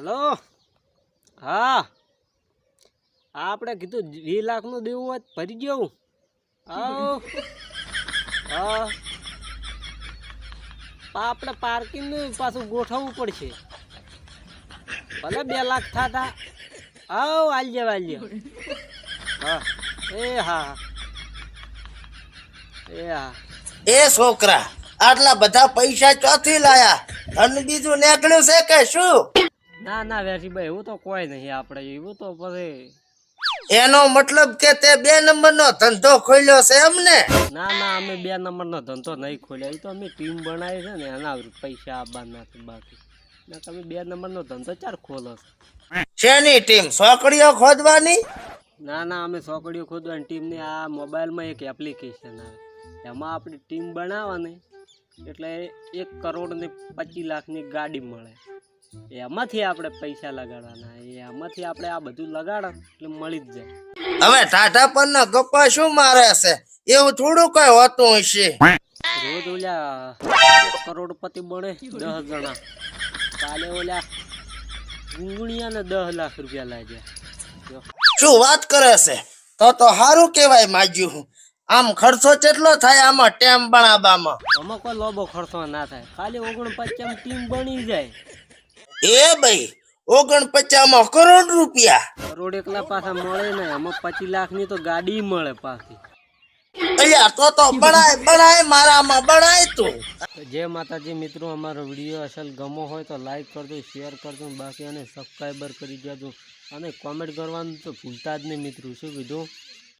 Hello? હા. આપણે કીધું વીસ લાખનું દેવું હોય ભરી ગયો આવ. હા. આપણે પાછું ગોઠવવું પડશે. ભલે બે લાખ થતા. આવ, આલજે, વાલજે. હા. એ હા. એ હા. એ છોકરા, આટલા બધા પૈસા ચોથી લાયા? અને બીજું નીકળ્યું છે કે શું? ના ના વેસીભાઈ એવું તો કોઈ નહીં આપણે એવું તો પછી. એનો મતલબ કે તે બે નંબરનો ધંધો ખોલ્યો છે એમને? ના ના અમે બે નંબરનો ધંધો નહીં ખોલ્યો. એ તો અમે ટીમ બનાવી છે ને એના પૈસા આપવાના છે બાકી. ના તમે બે નંબરનો ધંધો ચાર ખોલો છે. શેની ટીમ? સોકડીઓ ખોદવાની? ના ના અમે સોકડીઓ ખોદવાની ટીમની આ મોબાઈલમાં એક એપ્લિકેશન આવે. એમાં આપણે ટીમ બનાવવાની એટલે એક કરોડ ને પચીસ લાખની ગાડી મળે. એમાંથી આપણે પૈસા લગાડવાના એમાંથી આપણે આ બધું લગાડો એટલે મળી જ જાય. હવે ટાટા પર ગપ્પા શું મારે છે? એવું થોડું કઈ હોતું હશે. રોજ ઓલા કરોડપતિ બને દસ જણા. કાલે ઓલા ગુંગણિયાને દસ લાખ રૂપિયા લાગ્યા. શું વાત કરે છે? તો તો સારું કેવાય માજ્યું આમ ખર્ચો કેટલો થાય આમાં ટેમ બનાવવામાં આમાં કોઈ લોબો ખર્ચો ના થાય. ખાલી ઓગણપચાસ ટીમ બની જાય. એ ભાઈ ઓગણપચાસમાં કરોડ રૂપિયા. કરોડ એકલા પાછા મળે ને આમાં પચીસ લાખની તો ગાડી મળે પાછી. અલ્યા તો તો બનાય બનાય મારામાં બળાય તું. જે માતાજી મિત્રો અમારો વીડિયો અસલ ગમો હોય તો લાઈક કરજો શેર કરજો બાકી અને સબસ્ક્રાઈબર કરી દેજો. અને કોમેન્ટ કરવાનું તો ભૂલતા જ નહીં મિત્રો શું કીધું?